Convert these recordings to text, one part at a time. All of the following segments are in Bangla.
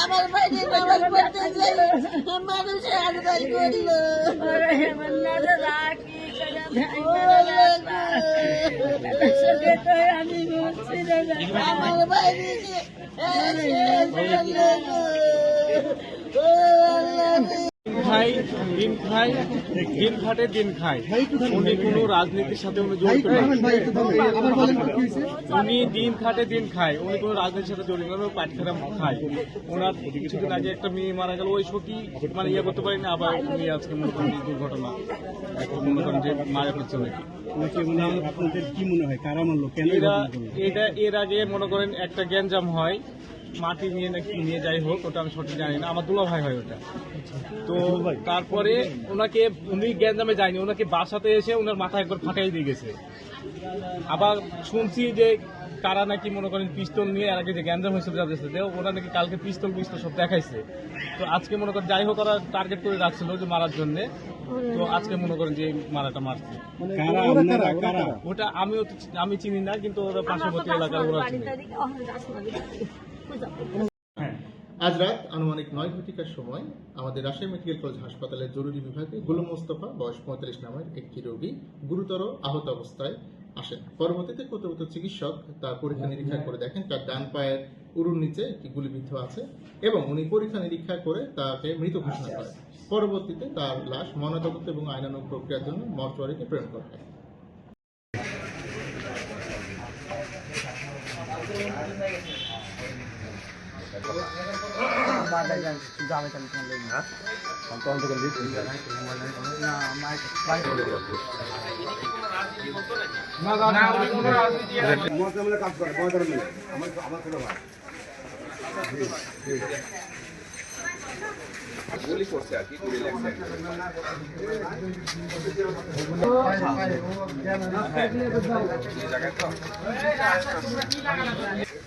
আমার বাইরে নামাজ পড়তে মানুষে আদায় করল আমার বাইরে খাই দিন খাই দিন খাটে দিন খাই। উনি কোনো রাজনীতির সাথে উনি জড়িত উনি দিন খাটে দিন খায়। উনি কোনো রাজনীতির সাথে জড়িত না উনি পাটখানা খায়। ওনার কিছুদিন আগে একটা মেয়ে মারা গেল ওই শোকই মানে ইয়ে করতে পারেনি আবার উনি আজকে মনে করেন দুর্ঘটনা। একটা মনে করেন যে মারা পড়ছে নাকি আপনাদের কি মনে হয়? কারা মারলো? কেন এই এরা ঘটনা ঘটলো? এটা এর আগে মনে করেন একটা গ্যাঞ্জাম হয়। মাটি নিয়ে নাকি নিয়ে যাই হোক ওটা আমি সঠিক জানি না। আমার দুলা ভাই হয় ওটা। তো তারপরে ওনাকে উনি গ্যাঞ্জামে যায়নি ওনাকে বাসাতে এসে ওনার মাথা একবার ফাটাই দিয়ে গেছে। আবার শুনছি যে কারা নাকি মনে করেন পিস্তল নিয়ে এর আগে যে গ্যাঞ্জাম হয়েছিল যাদের সাথে ওরা নাকি কালকে পিস্তল পিস্তল সব দেখাইছে। তো আজকে মনে করেন যাই হোক ওরা টার্গেট করে রাখছিল যে মারার জন্য। তো আজকে মনে করেন যে মারাটা মারছে। কারা? ওটা আমিও তো আমি চিনি না কিন্তু ওরা পার্শ্ববর্তী এলাকার ওরা চিনি। আজ রাত আনুমানিক নয় ঘটিকার সময় আমাদের রাজশাহী মেডিকেল কলেজ হাসপাতালের জরুরি বিভাগে গুলু মোস্তফা, বয়স পঁয়তাল্লিশ নামের একটি রোগী গুরুতর আহত অবস্থায় আসেন। পরবর্তীতে কর্তব্য চিকিৎসক তার পরীক্ষা নিরীক্ষা করে দেখেন তার ডান পায়ের উরুর নিচে একটি গুলিবিদ্ধ আছে এবং উনি পরীক্ষা নিরীক্ষা করে তাকে মৃত ঘোষণা করেন। পরবর্তীতে তার লাশ ময়নাতদন্ত এবং আইনানুগ প্রক্রিয়ার জন্য মর্চুয়ারিতে প্রেরণ করা হয়। কাজ করে আমার আমার ছোট ভাই গুলি করছে আর কি গুলি লাগছে জায়গা তো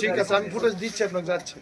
ঠিক আছে আমি ফুটেজ দিচ্ছি আপনাকে যাচ্ছি।